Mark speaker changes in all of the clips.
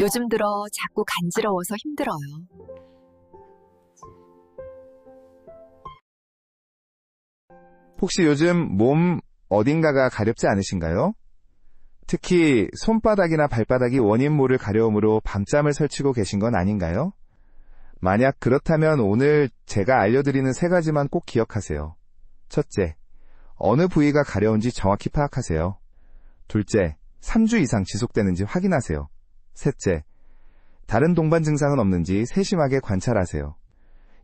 Speaker 1: 요즘 들어 자꾸 간지러워서 힘들어요.
Speaker 2: 혹시 요즘 몸 어딘가가 가렵지 않으신가요? 특히 손바닥이나 발바닥이 원인 모를 가려움으로 밤잠을 설치고 계신 건 아닌가요? 만약 그렇다면 오늘 제가 알려드리는 세 가지만 꼭 기억하세요. 첫째, 어느 부위가 가려운지 정확히 파악하세요. 둘째, 3주 이상 지속되는지 확인하세요. 셋째, 다른 동반 증상은 없는지 세심하게 관찰하세요.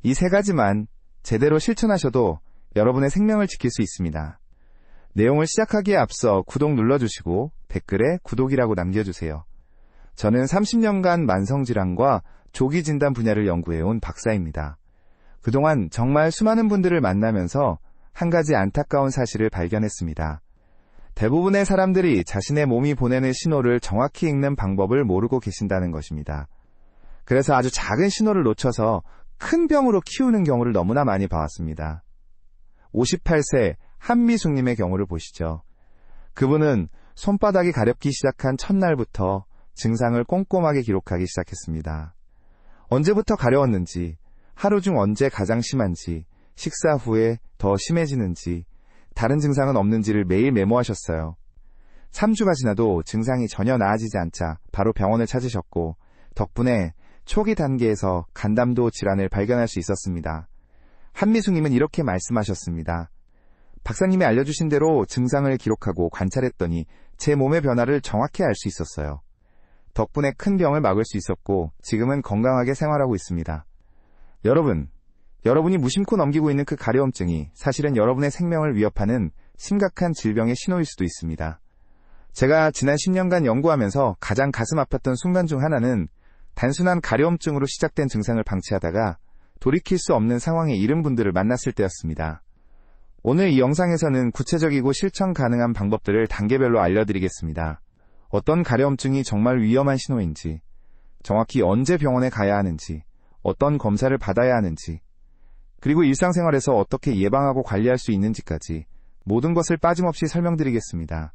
Speaker 2: 이 세 가지만 제대로 실천하셔도 여러분의 생명을 지킬 수 있습니다. 내용을 시작하기에 앞서 구독 눌러주시고 댓글에 구독이라고 남겨주세요. 저는 30년간 만성질환과 조기 진단 분야를 연구해온 박사입니다. 그동안 정말 수많은 분들을 만나면서 한 가지 안타까운 사실을 발견했습니다. 대부분의 사람들이 자신의 몸이 보내는 신호를 정확히 읽는 방법을 모르고 계신다는 것입니다. 그래서 아주 작은 신호를 놓쳐서 큰 병으로 키우는 경우를 너무나 많이 봐왔습니다. 58세 한미숙님의 경우를 보시죠. 그분은 손바닥이 가렵기 시작한 첫날부터 증상을 꼼꼼하게 기록하기 시작했습니다. 언제부터 가려웠는지, 하루 중 언제 가장 심한지, 식사 후에 더 심해지는지, 다른 증상은 없는지를 매일 메모하셨어요. 3주가 지나도 증상이 전혀 나아지지 않자 바로 병원을 찾으셨고, 덕분에 초기 단계에서 간담도 질환을 발견할 수 있었습니다. 한미숙님은 이렇게 말씀하셨습니다. 박사님이 알려주신 대로 증상을 기록하고 관찰했더니 제 몸의 변화를 정확히 알 수 있었어요. 덕분에 큰 병을 막을 수 있었고 지금은 건강하게 생활하고 있습니다. 여러분, 여러분이 무심코 넘기고 있는 그 가려움증이 사실은 여러분의 생명을 위협하는 심각한 질병의 신호일 수도 있습니다. 제가 지난 10년간 연구하면서 가장 가슴 아팠던 순간 중 하나는 단순한 가려움증으로 시작된 증상을 방치하다가 돌이킬 수 없는 상황에 이른 분들을 만났을 때였습니다. 오늘 이 영상에서는 구체적이고 실천 가능한 방법들을 단계별로 알려드리겠습니다. 어떤 가려움증이 정말 위험한 신호인지, 정확히 언제 병원에 가야 하는지, 어떤 검사를 받아야 하는지, 그리고 일상생활에서 어떻게 예방하고 관리할 수 있는지까지 모든 것을 빠짐없이 설명드리겠습니다.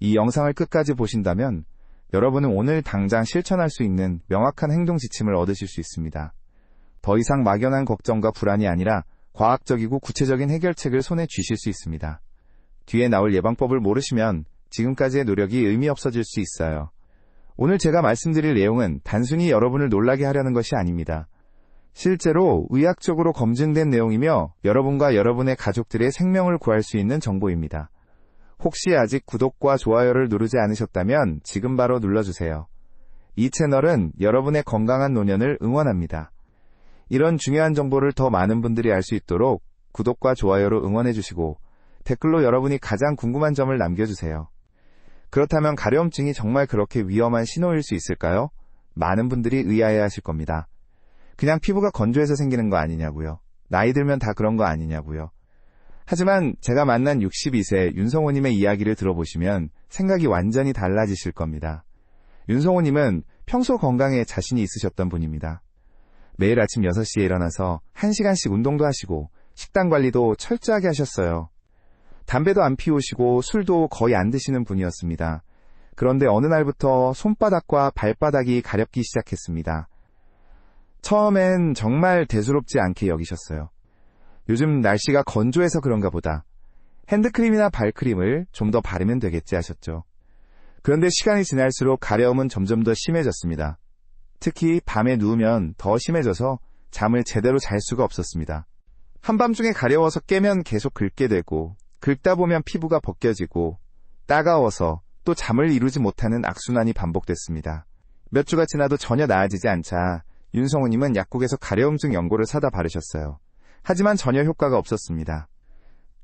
Speaker 2: 이 영상을 끝까지 보신다면 여러분은 오늘 당장 실천할 수 있는 명확한 행동 지침을 얻으실 수 있습니다. 더 이상 막연한 걱정과 불안이 아니라 과학적이고 구체적인 해결책을 손에 쥐실 수 있습니다. 뒤에 나올 예방법을 모르시면 지금까지의 노력이 의미 없어질 수 있어요. 오늘 제가 말씀드릴 내용은 단순히 여러분을 놀라게 하려는 것이 아닙니다. 실제로 의학적으로 검증된 내용이며 여러분과 여러분의 가족들의 생명을 구할 수 있는 정보입니다. 혹시 아직 구독과 좋아요를 누르지 않으셨다면 지금 바로 눌러주세요. 이 채널은 여러분의 건강한 노년을 응원합니다. 이런 중요한 정보를 더 많은 분들이 알 수 있도록 구독과 좋아요로 응원해주시고 댓글로 여러분이 가장 궁금한 점을 남겨주세요. 그렇다면 가려움증이 정말 그렇게 위험한 신호일 수 있을까요? 많은 분들이 의아해 하실 겁니다. 그냥 피부가 건조해서 생기는 거 아니냐고요. 나이 들면 다 그런 거 아니냐고요. 하지만 제가 만난 62세 윤성호님의 이야기를 들어보시면 생각이 완전히 달라지실 겁니다. 윤성호님은 평소 건강에 자신이 있으셨던 분입니다. 매일 아침 6시에 일어나서 1시간씩 운동도 하시고 식단 관리도 철저하게 하셨어요. 담배도 안 피우시고 술도 거의 안 드시는 분이었습니다. 그런데 어느 날부터 손바닥과 발바닥이 가렵기 시작했습니다. 처음엔 정말 대수롭지 않게 여기셨어요. 요즘 날씨가 건조해서 그런가 보다. 핸드크림이나 발크림을 좀 더 바르면 되겠지 하셨죠. 그런데 시간이 지날수록 가려움은 점점 더 심해졌습니다. 특히 밤에 누우면 더 심해져서 잠을 제대로 잘 수가 없었습니다. 한밤중에 가려워서 깨면 계속 긁게 되고, 긁다 보면 피부가 벗겨지고, 따가워서 또 잠을 이루지 못하는 악순환이 반복됐습니다. 몇 주가 지나도 전혀 나아지지 않자 윤성우님은 약국에서 가려움증 연고를 사다 바르셨어요. 하지만 전혀 효과가 없었습니다.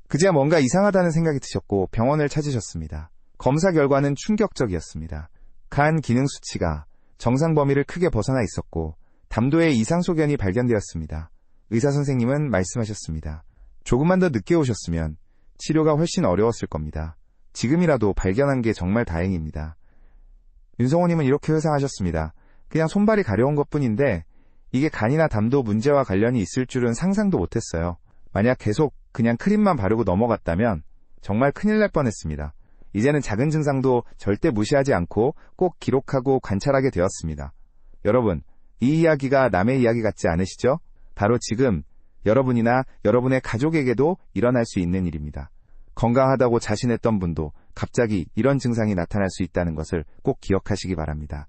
Speaker 2: 그제야 뭔가 이상하다는 생각이 드셨고 병원을 찾으셨습니다. 검사 결과는 충격적이었습니다. 간 기능 수치가 정상 범위를 크게 벗어나 있었고 담도에 이상 소견이 발견되었습니다. 의사 선생님은 말씀하셨습니다. 조금만 더 늦게 오셨으면 치료가 훨씬 어려웠을 겁니다. 지금이라도 발견한 게 정말 다행입니다. 윤성호님은 이렇게 회상하셨습니다. 그냥 손발이 가려운 것 뿐인데 이게 간이나 담도 문제와 관련이 있을 줄은 상상도 못했어요. 만약 계속 그냥 크림만 바르고 넘어갔다면 정말 큰일 날 뻔했습니다. 이제는 작은 증상도 절대 무시하지 않고 꼭 기록하고 관찰하게 되었습니다. 여러분, 이 이야기가 남의 이야기 같지 않으시죠? 바로 지금 여러분이나 여러분의 가족에게도 일어날 수 있는 일입니다. 건강하다고 자신했던 분도 갑자기 이런 증상이 나타날 수 있다는 것을 꼭 기억하시기 바랍니다.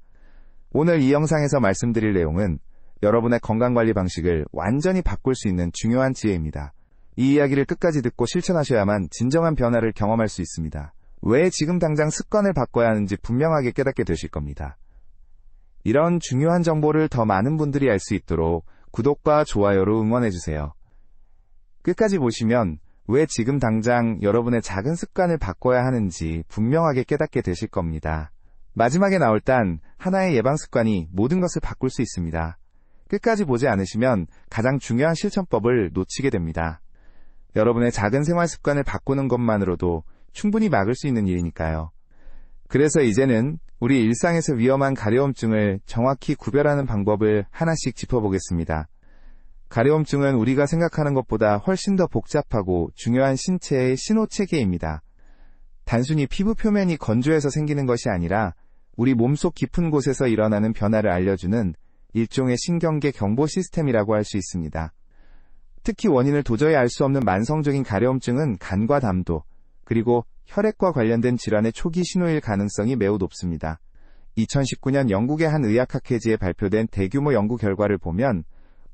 Speaker 2: 오늘 이 영상에서 말씀드릴 내용은 여러분의 건강관리 방식을 완전히 바꿀 수 있는 중요한 지혜입니다. 이 이야기를 끝까지 듣고 실천하셔야만 진정한 변화를 경험할 수 있습니다. 왜 지금 당장 습관을 바꿔야 하는지 분명하게 깨닫게 되실 겁니다. 이런 중요한 정보를 더 많은 분들이 알 수 있도록 구독과 좋아요로 응원해주세요. 끝까지 보시면 왜 지금 당장 여러분의 작은 습관을 바꿔야 하는지 분명하게 깨닫게 되실 겁니다. 마지막에 나올 단 하나의 예방 습관이 모든 것을 바꿀 수 있습니다. 끝까지 보지 않으시면 가장 중요한 실천법을 놓치게 됩니다. 여러분의 작은 생활 습관을 바꾸는 것만으로도 충분히 막을 수 있는 일이니까요. 그래서 이제는 우리 일상에서 위험한 가려움증을 정확히 구별하는 방법을 하나씩 짚어보겠습니다. 가려움증은 우리가 생각하는 것보다 훨씬 더 복잡하고 중요한 신체의 신호 체계입니다. 단순히 피부 표면이 건조해서 생기는 것이 아니라 우리 몸속 깊은 곳에서 일어나는 변화를 알려주는 일종의 신경계 경보 시스템이라고 할 수 있습니다. 특히 원인을 도저히 알 수 없는 만성적인 가려움증은 간과 담도, 그리고 혈액과 관련된 질환의 초기 신호일 가능성이 매우 높습니다. 2019년 영국의 한 의학학회지에 발표된 대규모 연구 결과를 보면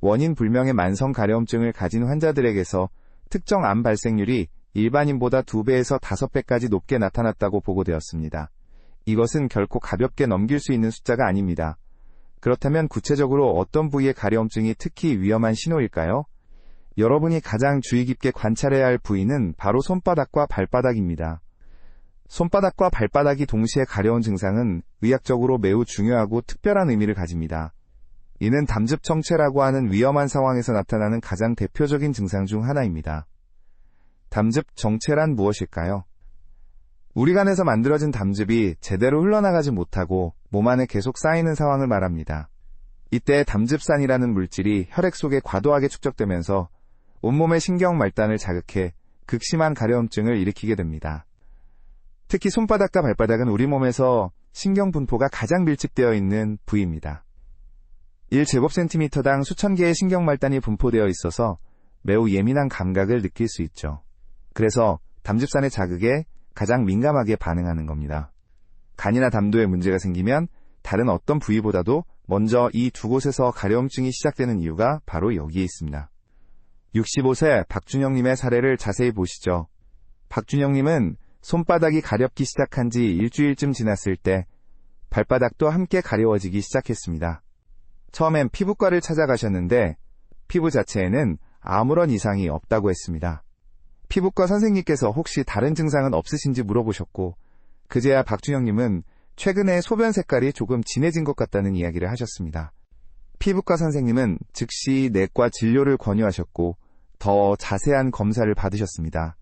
Speaker 2: 원인 불명의 만성 가려움증을 가진 환자들에게서 특정 암 발생률이 일반인보다 2배에서 5배까지 높게 나타났다고 보고되었습니다. 이것은 결코 가볍게 넘길 수 있는 숫자가 아닙니다. 그렇다면 구체적으로 어떤 부위의 가려움증이 특히 위험한 신호일까요? 여러분이 가장 주의 깊게 관찰해야 할 부위는 바로 손바닥과 발바닥입니다. 손바닥과 발바닥이 동시에 가려운 증상은 의학적으로 매우 중요하고 특별한 의미를 가집니다. 이는 담즙 정체라고 하는 위험한 상황에서 나타나는 가장 대표적인 증상 중 하나입니다. 담즙 정체란 무엇일까요? 우리 간에서 만들어진 담즙이 제대로 흘러나가지 못하고 몸 안에 계속 쌓이는 상황을 말합니다. 이때 담즙산이라는 물질이 혈액 속에 과도하게 축적되면서 온몸의 신경 말단을 자극해 극심한 가려움증을 일으키게 됩니다. 특히 손바닥과 발바닥은 우리 몸에서 신경 분포가 가장 밀집되어 있는 부위입니다. 1제곱센티미터당 수천 개의 신경 말단이 분포되어 있어서 매우 예민한 감각을 느낄 수 있죠. 그래서 담즙산의 자극에 가장 민감하게 반응하는 겁니다. 간이나 담도에 문제가 생기면 다른 어떤 부위보다도 먼저 이 두 곳에서 가려움증이 시작되는 이유가 바로 여기에 있습니다. 65세 박준영님의 사례를 자세히 보시죠. 박준영님은 손바닥이 가렵기 시작한 지 일주일쯤 지났을 때 발바닥도 함께 가려워지기 시작했습니다. 처음엔 피부과를 찾아가셨는데 피부 자체에는 아무런 이상이 없다고 했습니다. 피부과 선생님께서 혹시 다른 증상은 없으신지 물어보셨고 그제야 박준영님은 최근에 소변 색깔이 조금 진해진 것 같다는 이야기를 하셨습니다. 피부과 선생님은 즉시 내과 진료를 권유하셨고 더 자세한 검사를 받으셨습니다.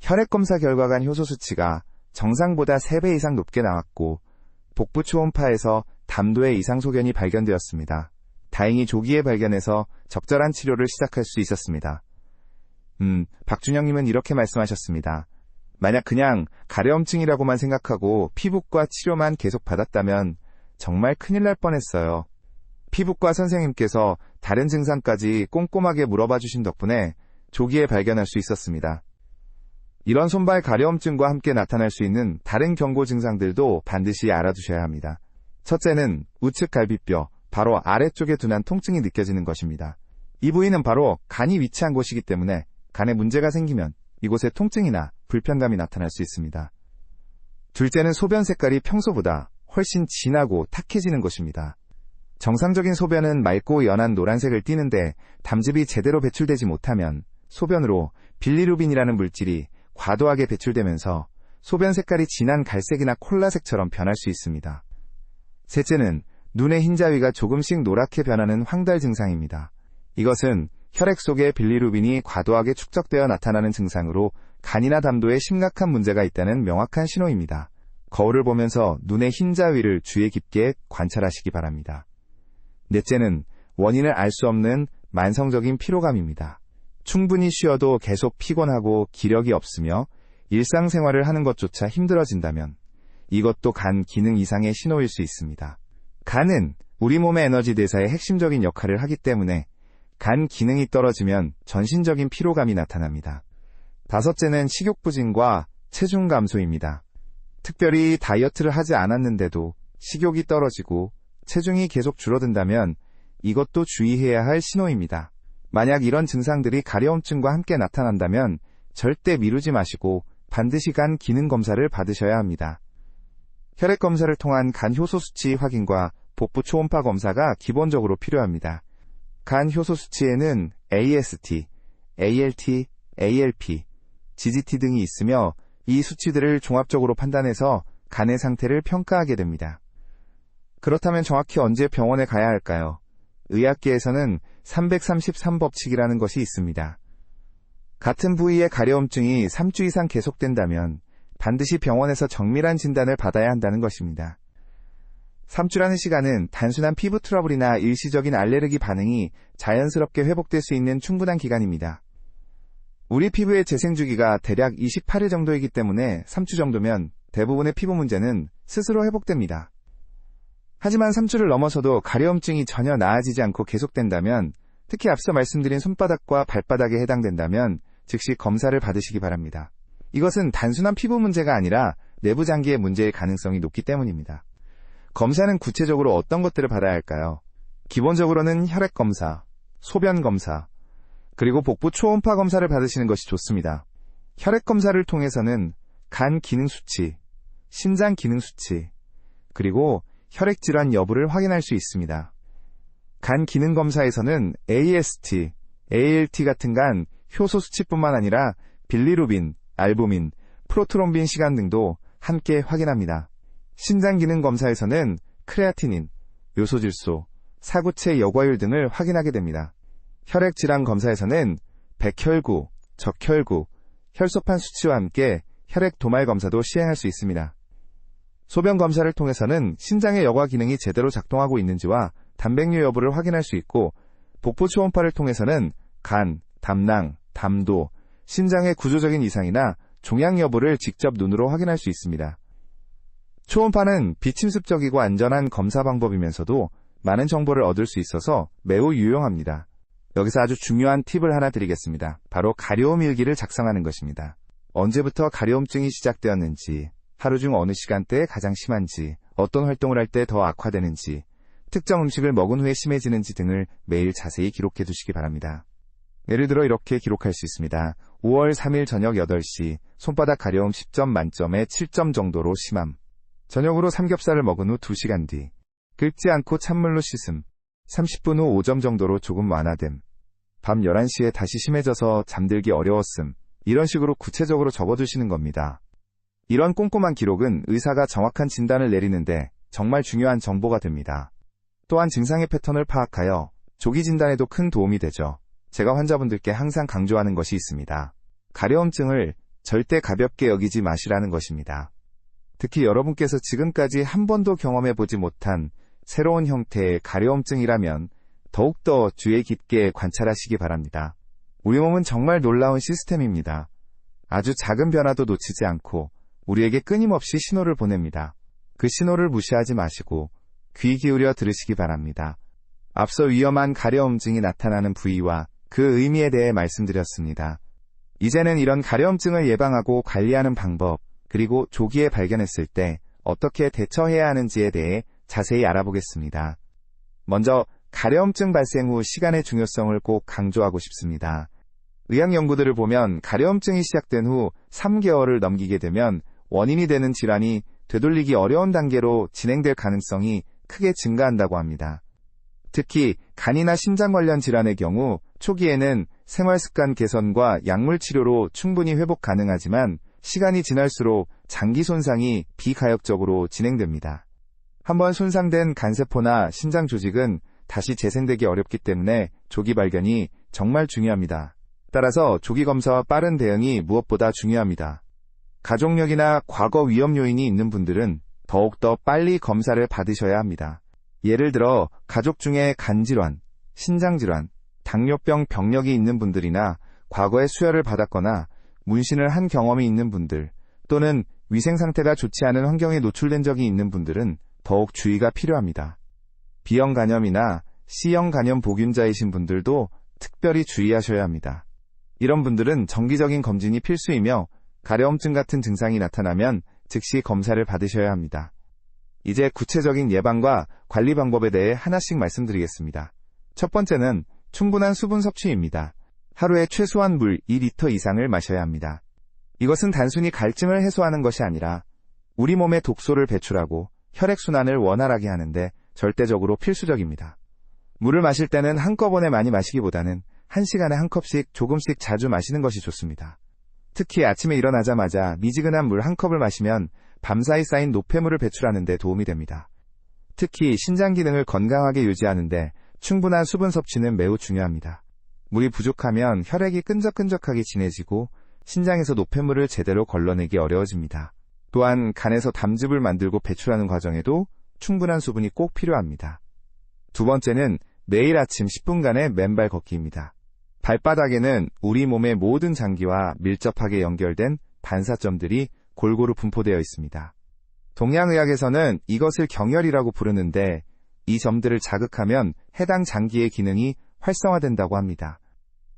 Speaker 2: 혈액 검사 결과 간 효소 수치가 정상보다 3배 이상 높게 나왔고 복부 초음파에서 담도의 이상 소견이 발견되었습니다. 다행히 조기에 발견해서 적절한 치료를 시작할 수 있었습니다. 음, 박준영님은 이렇게 말씀하셨습니다. 만약 그냥 가려움증이라고만 생각하고 피부과 치료만 계속 받았다면 정말 큰일 날 뻔했어요. 피부과 선생님께서 다른 증상까지 꼼꼼하게 물어봐 주신 덕분에 조기에 발견할 수 있었습니다. 이런 손발 가려움증과 함께 나타날 수 있는 다른 경고 증상들도 반드시 알아두셔야 합니다. 첫째는 우측 갈비뼈, 바로 아래쪽에 둔한 통증이 느껴지는 것입니다. 이 부위는 바로 간이 위치한 곳이기 때문에 간에 문제가 생기면 이곳에 통증이나 불편감이 나타날 수 있습니다. 둘째는 소변 색깔이 평소보다 훨씬 진하고 탁해지는 것입니다. 정상적인 소변은 맑고 연한 노란색을 띠는데 담즙이 제대로 배출되지 못하면 소변으로 빌리루빈이라는 물질이 과도하게 배출되면서 소변 색깔이 진한 갈색이나 콜라색처럼 변할 수 있습니다. 셋째는 눈의 흰자위가 조금씩 노랗게 변하는 황달 증상입니다. 이것은 혈액 속에 빌리루빈이 과도하게 축적되어 나타나는 증상으로 간이나 담도에 심각한 문제가 있다는 명확한 신호입니다. 거울을 보면서 눈의 흰자위를 주의 깊게 관찰하시기 바랍니다. 넷째는 원인을 알 수 없는 만성적인 피로감입니다. 충분히 쉬어도 계속 피곤하고 기력이 없으며 일상생활을 하는 것조차 힘들어진다면 이것도 간 기능 이상의 신호일 수 있습니다. 간은 우리 몸의 에너지 대사의 핵심적인 역할을 하기 때문에 간 기능이 떨어지면 전신적인 피로감이 나타납니다. 다섯째는 식욕 부진과 체중 감소입니다. 특별히 다이어트를 하지 않았는데도 식욕이 떨어지고 체중이 계속 줄어든다면 이것도 주의해야 할 신호입니다. 만약 이런 증상들이 가려움증과 함께 나타난다면 절대 미루지 마시고 반드시 간 기능 검사를 받으셔야 합니다. 혈액 검사를 통한 간 효소 수치 확인과 복부 초음파 검사가 기본적으로 필요합니다. 간 효소 수치에는 AST, ALT, ALP, GGT 등이 있으며 이 수치들을 종합적으로 판단해서 간의 상태를 평가하게 됩니다. 그렇다면 정확히 언제 병원에 가야 할까요? 의학계에서는 333법칙이라는 것이 있습니다. 같은 부위의 가려움증이 3주 이상 계속된다면 반드시 병원에서 정밀한 진단을 받아야 한다는 것입니다. 3주라는 시간은 단순한 피부 트러블이나 일시적인 알레르기 반응이 자연스럽게 회복될 수 있는 충분한 기간입니다. 우리 피부의 재생 주기가 대략 28일 정도이기 때문에 3주 정도면 대부분의 피부 문제는 스스로 회복됩니다. 하지만 3주를 넘어서도 가려움증이 전혀 나아지지 않고 계속된다면 특히 앞서 말씀드린 손바닥과 발바닥에 해당된다면 즉시 검사를 받으시기 바랍니다. 이것은 단순한 피부 문제가 아니라 내부 장기의 문제일 가능성이 높기 때문입니다. 검사는 구체적으로 어떤 것들을 받아야 할까요? 기본적으로는 혈액 검사, 소변 검사, 그리고 복부 초음파 검사를 받으시는 것이 좋습니다. 혈액 검사를 통해서는 간 기능 수치, 심장 기능 수치, 그리고 혈액 질환 여부를 확인할 수 있습니다. 간 기능 검사에서는 AST, ALT 같은 간 효소 수치뿐만 아니라 빌리루빈, 알부민, 프로트롬빈 시간 등도 함께 확인합니다. 신장 기능 검사에서는 크레아티닌, 요소질소, 사구체 여과율 등을 확인하게 됩니다. 혈액 질환 검사에서는 백혈구, 적혈구, 혈소판 수치와 함께 혈액 도말 검사도 시행할 수 있습니다. 소변 검사를 통해서는 신장의 여과 기능이 제대로 작동하고 있는지와 단백뇨 여부를 확인할 수 있고 복부 초음파를 통해서는 간, 담낭, 담도, 신장의 구조적인 이상이나 종양 여부를 직접 눈으로 확인할 수 있습니다. 초음파는 비침습적이고 안전한 검사 방법이면서도 많은 정보를 얻을 수 있어서 매우 유용합니다. 여기서 아주 중요한 팁을 하나 드리겠습니다. 바로 가려움 일기를 작성하는 것입니다. 언제부터 가려움증이 시작되었는지, 하루 중 어느 시간대에 가장 심한지, 어떤 활동을 할 때 더 악화되는지, 특정 음식을 먹은 후에 심해지는지 등을 매일 자세히 기록해 두시기 바랍니다. 예를 들어 이렇게 기록할 수 있습니다. 5월 3일 저녁 8시, 손바닥 가려움 10점 만점에 7점 정도로 심함. 저녁으로 삼겹살을 먹은 후 2시간 뒤, 긁지 않고 찬물로 씻음. 30분 후 5점 정도로 조금 완화됨. 밤 11시에 다시 심해져서 잠들기 어려웠음. 이런 식으로 구체적으로 적어두시는 겁니다. 이런 꼼꼼한 기록은 의사가 정확한 진단을 내리는데 정말 중요한 정보가 됩니다. 또한 증상의 패턴을 파악하여 조기 진단에도 큰 도움이 되죠. 제가 환자분들께 항상 강조하는 것이 있습니다. 가려움증을 절대 가볍게 여기지 마시라는 것입니다. 특히 여러분께서 지금까지 한 번도 경험해 보지 못한 새로운 형태의 가려움증이라면 더욱더 주의 깊게 관찰하시기 바랍니다. 우리 몸은 정말 놀라운 시스템입니다. 아주 작은 변화도 놓치지 않고 우리에게 끊임없이 신호를 보냅니다. 그 신호를 무시하지 마시고 귀 기울여 들으시기 바랍니다. 앞서 위험한 가려움증이 나타나는 부위와 그 의미에 대해 말씀드렸습니다. 이제는 이런 가려움증을 예방하고 관리하는 방법, 그리고 조기에 발견했을 때 어떻게 대처해야 하는지에 대해 자세히 알아보겠습니다. 먼저 가려움증 발생 후 시간의 중요성을 꼭 강조하고 싶습니다. 의학 연구들을 보면 가려움증이 시작된 후 3개월을 넘기게 되면 원인이 되는 질환이 되돌리기 어려운 단계로 진행될 가능성이 크게 증가한다고 합니다. 특히 간이나 심장 관련 질환의 경우 초기에는 생활 습관 개선과 약물 치료로 충분히 회복 가능하지만 시간이 지날수록 장기 손상이 비가역적으로 진행됩니다. 한번 손상된 간세포나 신장 조직은 다시 재생되기 어렵기 때문에 조기 발견이 정말 중요합니다. 따라서 조기 검사와 빠른 대응이 무엇보다 중요합니다. 가족력이나 과거 위험 요인이 있는 분들은 더욱더 빨리 검사를 받으셔야 합니다. 예를 들어 가족 중에 간질환, 신장질환, 당뇨병 병력이 있는 분들이나 과거에 수혈을 받았거나 문신을 한 경험이 있는 분들 또는 위생 상태가 좋지 않은 환경에 노출된 적이 있는 분들은 더욱 주의가 필요합니다. B형 간염이나 C형 간염 보균자이신 분들도 특별히 주의하셔야 합니다. 이런 분들은 정기적인 검진이 필수이며 가려움증 같은 증상이 나타나면 즉시 검사를 받으셔야 합니다. 이제 구체적인 예방과 관리 방법에 대해 하나씩 말씀드리겠습니다. 첫 번째는 충분한 수분 섭취입니다. 하루에 최소한 물 2리터 이상을 마셔야 합니다. 이것은 단순히 갈증을 해소하는 것이 아니라 우리 몸에 독소를 배출하고 혈액순환을 원활하게 하는데 절대적으로 필수적입니다. 물을 마실 때는 한꺼번에 많이 마시기보다는 한 시간에 한 컵씩 조금씩 자주 마시는 것이 좋습니다. 특히 아침에 일어나자마자 미지근한 물 한 컵을 마시면 밤사이 쌓인 노폐물을 배출하는 데 도움이 됩니다. 특히 신장 기능을 건강하게 유지하는데 충분한 수분 섭취는 매우 중요합니다. 물이 부족하면 혈액이 끈적끈적하게 진해지고 신장에서 노폐물을 제대로 걸러내기 어려워집니다. 또한 간에서 담즙을 만들고 배출하는 과정에도 충분한 수분이 꼭 필요합니다. 두 번째는 매일 아침 10분간의 맨발 걷기입니다. 발바닥에는 우리 몸의 모든 장기와 밀접하게 연결된 반사점들이 골고루 분포되어 있습니다. 동양의학에서는 이것을 경혈이라고 부르는데 이 점들을 자극하면 해당 장기의 기능이 활성화된다고 합니다.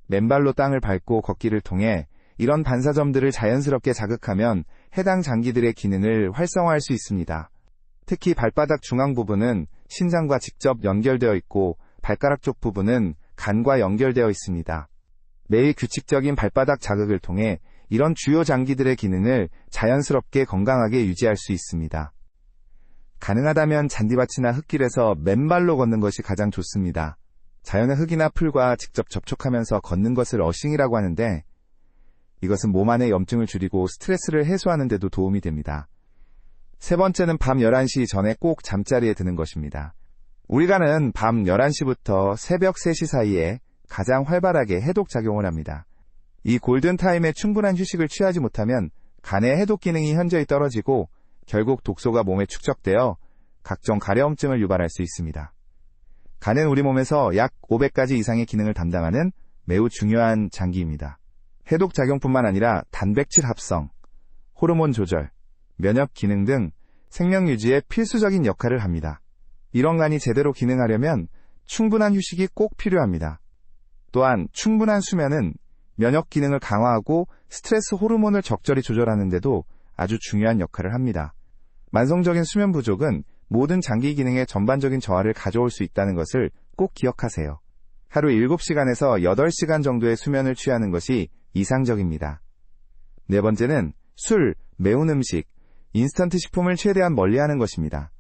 Speaker 2: 맨발로 땅을 밟고 걷기를 통해 이런 반사점들을 자연스럽게 자극하면 해당 장기들의 기능을 활성화할 수 있습니다. 특히 발바닥 중앙 부분은 신장과 직접 연결되어 있고 발가락 쪽 부분은 간과 연결되어 있습니다. 매일 규칙적인 발바닥 자극을 통해 이런 주요 장기들의 기능을 자연스럽게 건강하게 유지할 수 있습니다. 가능하다면 잔디밭이나 흙길에서 맨발로 걷는 것이 가장 좋습니다. 자연의 흙이나 풀과 직접 접촉하면서 걷는 것을 어싱이라고 하는데 이것은 몸 안의 염증을 줄이고 스트레스를 해소하는 데도 도움이 됩니다. 세 번째는 밤 11시 전에 꼭 잠자리에 드는 것입니다. 우리가는 밤 11시부터 새벽 3시 사이에 가장 활발하게 해독 작용을 합니다. 이 골든타임에 충분한 휴식을 취하지 못하면 간의 해독 기능이 현저히 떨어지고 결국 독소가 몸에 축적되어 각종 가려움증을 유발할 수 있습니다. 간은 우리 몸에서 약 500가지 이상의 기능을 담당하는 매우 중요한 장기입니다. 해독 작용뿐만 아니라 단백질 합성, 호르몬 조절, 면역 기능 등 생명 유지에 필수적인 역할을 합니다. 이런 간이 제대로 기능하려면 충분한 휴식이 꼭 필요합니다. 또한 충분한 수면은 면역 기능을 강화하고 스트레스 호르몬을 적절히 조절하는데도 아주 중요한 역할을 합니다. 만성적인 수면 부족은 모든 장기 기능의 전반적인 저하를 가져올 수 있다는 것을 꼭 기억하세요. 하루 7시간에서 8시간 정도의 수면을 취하는 것이 이상적입니다. 네 번째는 술, 매운 음식, 인스턴트 식품을 최대한 멀리하는 것입니다.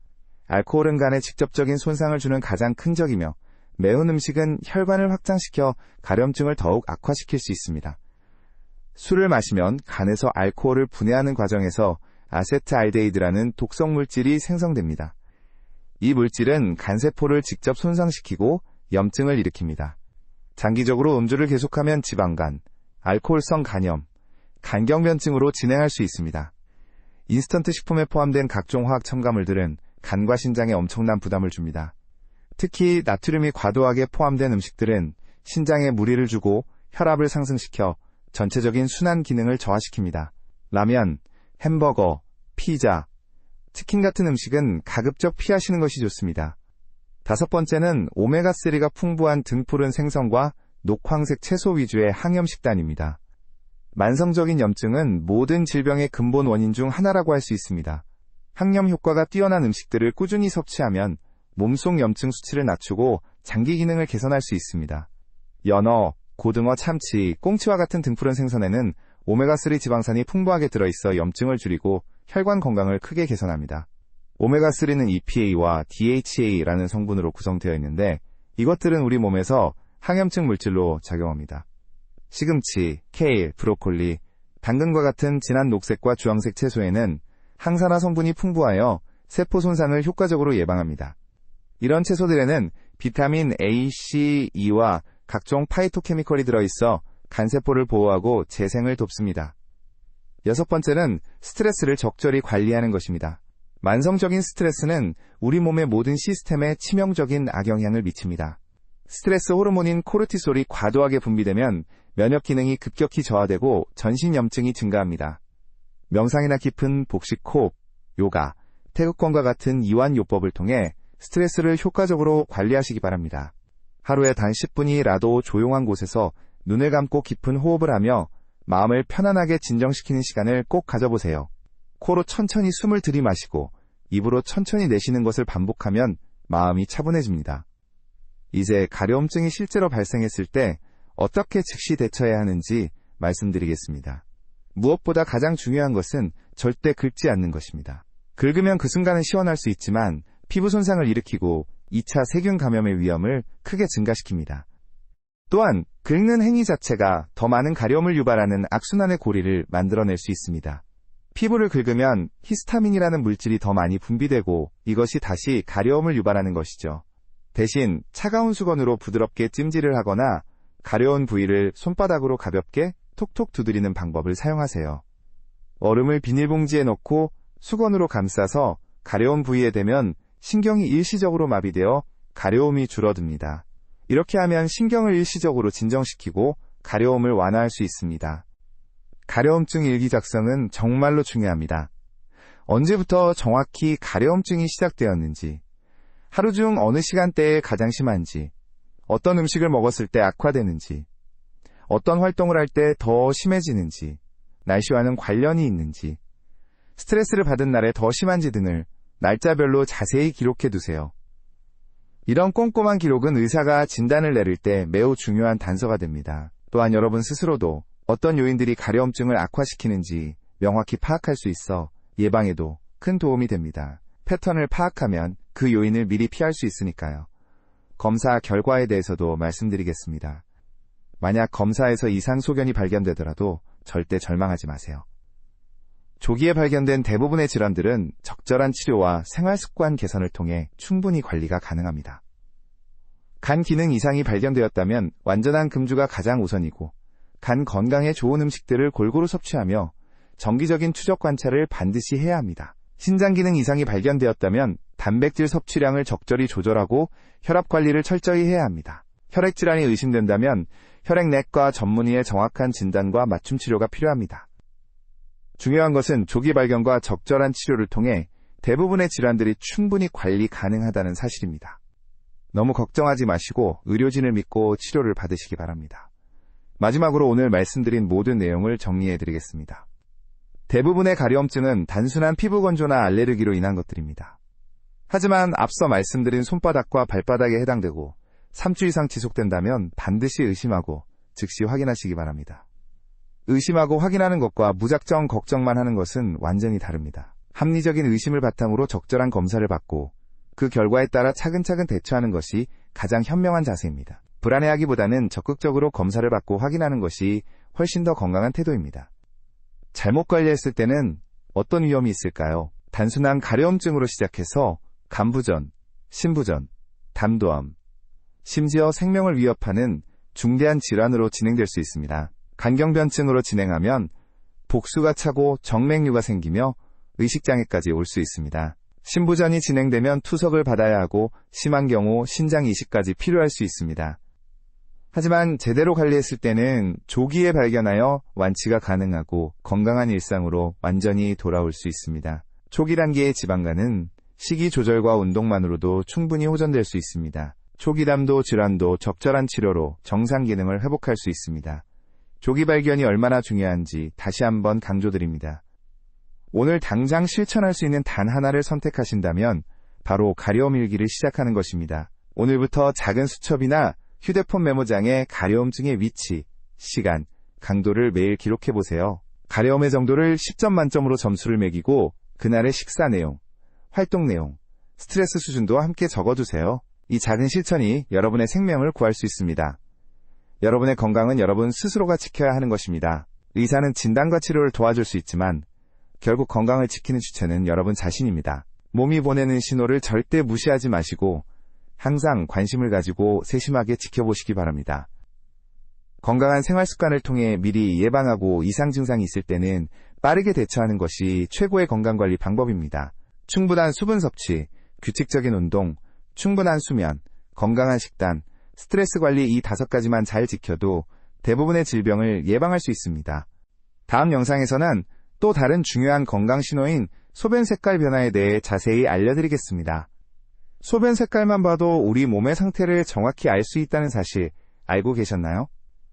Speaker 2: 알코올은 간에 직접적인 손상을 주는 가장 큰 적이며 매운 음식은 혈관을 확장시켜 가려움증을 더욱 악화시킬 수 있습니다. 술을 마시면 간에서 알코올을 분해하는 과정에서 아세트알데히드라는 독성 물질이 생성됩니다. 이 물질은 간세포를 직접 손상시키고 염증을 일으킵니다. 장기적으로 음주를 계속하면 지방간, 알코올성 간염, 간경변증으로 진행할 수 있습니다. 인스턴트 식품에 포함된 각종 화학 첨가물들은 간과 신장에 엄청난 부담을 줍니다. 특히 나트륨이 과도하게 포함된 음식들은 신장에 무리를 주고 혈압을 상승시켜 전체적인 순환 기능을 저하시킵니다. 라면, 햄버거, 피자, 치킨 같은 음식은 가급적 피하시는 것이 좋습니다. 다섯 번째는 오메가3가 풍부한 등푸른 생선과 녹황색 채소 위주의 항염 식단입니다. 만성적인 염증은 모든 질병의 근본 원인 중 하나라고 할 수 있습니다. 항염 효과가 뛰어난 음식들을 꾸준히 섭취하면 몸속 염증 수치를 낮추고 장기 기능을 개선할 수 있습니다. 연어, 고등어, 참치, 꽁치와 같은 등푸른 생선에는 오메가3 지방산이 풍부하게 들어있어 염증을 줄이고 혈관 건강을 크게 개선합니다. 오메가3는 EPA와 DHA라는 성분으로 구성되어 있는데 이것들은 우리 몸에서 항염증 물질로 작용합니다. 시금치, 케일, 브로콜리, 당근과 같은 진한 녹색과 주황색 채소에는 항산화 성분이 풍부하여 세포 손상을 효과적으로 예방합니다. 이런 채소들에는 비타민 A, C, E와 각종 파이토케미컬이 들어있어 간세포를 보호하고 재생을 돕습니다. 여섯 번째는 스트레스를 적절히 관리하는 것입니다. 만성적인 스트레스는 우리 몸의 모든 시스템에 치명적인 악영향을 미칩니다. 스트레스 호르몬인 코르티솔이 과도하게 분비되면 면역 기능이 급격히 저하되고 전신 염증이 증가합니다. 명상이나 깊은 복식 호흡, 요가, 태극권과 같은 이완요법을 통해 스트레스를 효과적으로 관리하시기 바랍니다. 하루에 단 10분이라도 조용한 곳에서 눈을 감고 깊은 호흡을 하며 마음을 편안하게 진정시키는 시간을 꼭 가져보세요. 코로 천천히 숨을 들이마시고 입으로 천천히 내쉬는 것을 반복하면 마음이 차분해집니다. 이제 가려움증이 실제로 발생했을 때 어떻게 즉시 대처해야 하는지 말씀드리겠습니다. 무엇보다 가장 중요한 것은 절대 긁지 않는 것입니다. 긁으면 그 순간은 시원할 수 있지만 피부 손상을 일으키고 2차 세균 감염의 위험을 크게 증가시킵니다. 또한 긁는 행위 자체가 더 많은 가려움을 유발하는 악순환의 고리를 만들어낼 수 있습니다. 피부를 긁으면 히스타민이라는 물질이 더 많이 분비되고 이것이 다시 가려움을 유발하는 것이죠. 대신 차가운 수건으로 부드럽게 찜질을 하거나 가려운 부위를 손바닥으로 가볍게 톡톡 두드리는 방법을 사용하세요. 얼음을 비닐봉지에 넣고 수건으로 감싸서 가려운 부위에 대면 신경이 일시적으로 마비되어 가려움이 줄어듭니다. 이렇게 하면 신경을 일시적으로 진정시키고 가려움을 완화할 수 있습니다. 가려움증 일기 작성은 정말로 중요합니다. 언제부터 정확히 가려움증이 시작되었는지, 하루 중 어느 시간대에 가장 심한지, 어떤 음식을 먹었을 때 악화되는지, 어떤 활동을 할 때 더 심해지는지, 날씨와는 관련이 있는지, 스트레스를 받은 날에 더 심한지 등을 날짜별로 자세히 기록해 두세요. 이런 꼼꼼한 기록은 의사가 진단을 내릴 때 매우 중요한 단서가 됩니다. 또한 여러분 스스로도 어떤 요인들이 가려움증을 악화시키는지 명확히 파악할 수 있어 예방에도 큰 도움이 됩니다. 패턴을 파악하면 그 요인을 미리 피할 수 있으니까요. 검사 결과에 대해서도 말씀드리겠습니다. 만약 검사에서 이상 소견이 발견되더라도 절대 절망하지 마세요. 조기에 발견된 대부분의 질환들은 적절한 치료와 생활 습관 개선을 통해 충분히 관리가 가능합니다. 간 기능 이상이 발견되었다면 완전한 금주가 가장 우선이고 간 건강에 좋은 음식들을 골고루 섭취하며 정기적인 추적 관찰을 반드시 해야 합니다. 신장 기능 이상이 발견되었다면 단백질 섭취량을 적절히 조절하고 혈압 관리를 철저히 해야 합니다. 혈액 질환이 의심된다면 혈액내과 전문의의 정확한 진단과 맞춤 치료가 필요합니다. 중요한 것은 조기 발견과 적절한 치료를 통해 대부분의 질환들이 충분히 관리 가능하다는 사실입니다. 너무 걱정하지 마시고 의료진을 믿고 치료를 받으시기 바랍니다. 마지막으로 오늘 말씀드린 모든 내용을 정리해 드리겠습니다. 대부분의 가려움증은 단순한 피부 건조나 알레르기로 인한 것들입니다. 하지만 앞서 말씀드린 손바닥과 발바닥에 해당되고 3주 이상 지속된다면 반드시 의심하고 즉시 확인하시기 바랍니다. 의심하고 확인하는 것과 무작정 걱정만 하는 것은 완전히 다릅니다. 합리적인 의심을 바탕으로 적절한 검사를 받고 그 결과에 따라 차근차근 대처하는 것이 가장 현명한 자세입니다. 불안해하기보다는 적극적으로 검사를 받고 확인하는 것이 훨씬 더 건강한 태도입니다. 잘못 관리했을 때는 어떤 위험이 있을까요? 단순한 가려움증으로 시작해서 간부전, 신부전, 담도암, 심지어 생명을 위협하는 중대한 질환으로 진행될 수 있습니다. 간경변증으로 진행하면 복수가 차고 정맥류가 생기며 의식장애까지 올 수 있습니다. 신부전이 진행되면 투석을 받아야 하고 심한 경우 신장 이식까지 필요할 수 있습니다. 하지만 제대로 관리했을 때는 조기에 발견하여 완치가 가능하고 건강한 일상으로 완전히 돌아올 수 있습니다. 초기 단계의 지방간은 식이 조절과 운동만으로도 충분히 호전될 수 있습니다. 초기담도 질환도 적절한 치료로 정상 기능을 회복할 수 있습니다. 조기 발견이 얼마나 중요한지 다시 한번 강조드립니다. 오늘 당장 실천할 수 있는 단 하나를 선택하신다면 바로 가려움 일기를 시작하는 것입니다. 오늘부터 작은 수첩이나 휴대폰 메모장에 가려움증의 위치, 시간, 강도를 매일 기록해 보세요. 가려움의 정도를 10점 만점으로 점수를 매기고 그날의 식사 내용, 활동 내용, 스트레스 수준도 함께 적어두세요. 이 작은 실천이 여러분의 생명을 구할 수 있습니다. 여러분의 건강은 여러분 스스로가 지켜야 하는 것입니다. 의사는 진단과 치료를 도와줄 수 있지만 결국 건강을 지키는 주체는 여러분 자신입니다. 몸이 보내는 신호를 절대 무시하지 마시고 항상 관심을 가지고 세심하게 지켜보시기 바랍니다. 건강한 생활 습관을 통해 미리 예방하고 이상 증상이 있을 때는 빠르게 대처하는 것이 최고의 건강관리 방법입니다. 충분한 수분 섭취, 규칙적인 운동, 충분한 수면, 건강한 식단, 스트레스 관리 이 다섯 가지만 잘 지켜도 대부분의 질병을 예방할 수 있습니다. 다음 영상에서는 또 다른 중요한 건강 신호인 소변 색깔 변화에 대해 자세히 알려드리겠습니다. 소변 색깔만 봐도 우리 몸의 상태를 정확히 알 수 있다는 사실 알고 계셨나요?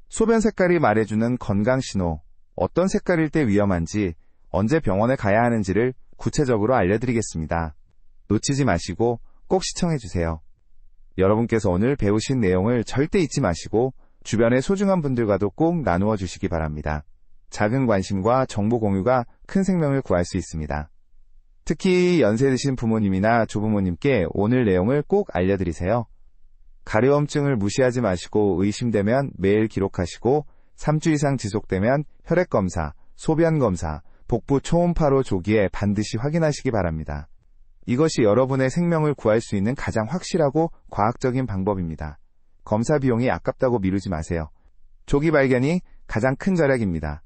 Speaker 2: 소변 색깔이 말해주는 건강 신호, 어떤 색깔일 때 위험한지, 언제 병원에 가야 하는지를 구체적으로 알려드리겠습니다. 놓치지 마시고 꼭 시청해주세요. 여러분께서 오늘 배우신 내용을 절대 잊지 마시고 주변의 소중한 분들과도 꼭 나누어 주시기 바랍니다. 작은 관심과 정보 공유가 큰 생명을 구할 수 있습니다. 특히 연세 드신 부모님이나 조부모님께 오늘 내용을 꼭 알려드리세요. 가려움증을 무시하지 마시고 의심되면 매일 기록하시고 3주 이상 지속되면 혈액검사, 소변검사, 복부 초음파로 조기에 반드시 확인하시기 바랍니다. 이것이 여러분의 생명을 구할 수 있는 가장 확실하고 과학적인 방법입니다. 검사 비용이 아깝다고 미루지 마세요. 조기 발견이 가장 큰 절약입니다.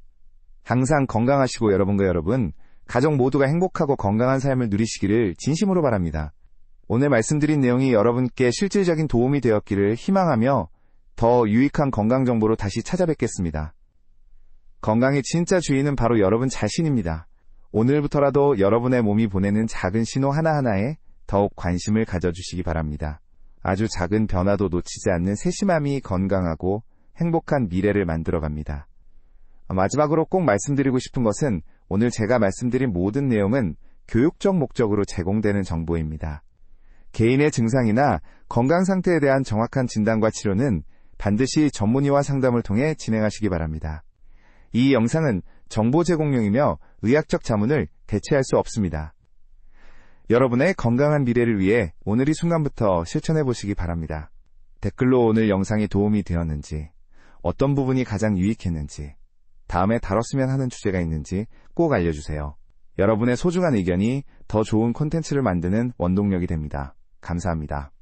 Speaker 2: 항상 건강하시고 여러분과 여러분, 가족 모두가 행복하고 건강한 삶을 누리시기를 진심으로 바랍니다. 오늘 말씀드린 내용이 여러분께 실질적인 도움이 되었기를 희망하며 더 유익한 건강 정보로 다시 찾아뵙겠습니다. 건강의 진짜 주인은 바로 여러분 자신입니다. 오늘부터라도 여러분의 몸이 보내는 작은 신호 하나하나에 더욱 관심을 가져주시기 바랍니다. 아주 작은 변화도 놓치지 않는 세심함이 건강하고 행복한 미래를 만들어갑니다. 마지막으로 꼭 말씀드리고 싶은 것은 오늘 제가 말씀드린 모든 내용은 교육적 목적으로 제공되는 정보입니다. 개인의 증상이나 건강 상태에 대한 정확한 진단과 치료는 반드시 전문의와 상담을 통해 진행하시기 바랍니다. 이 영상은 정보 제공용이며 의학적 자문을 대체할 수 없습니다. 여러분의 건강한 미래를 위해 오늘 이 순간부터 실천해 보시기 바랍니다. 댓글로 오늘 영상이 도움이 되었는지, 어떤 부분이 가장 유익했는지, 다음에 다뤘으면 하는 주제가 있는지 꼭 알려주세요. 여러분의 소중한 의견이 더 좋은 콘텐츠를 만드는 원동력이 됩니다. 감사합니다.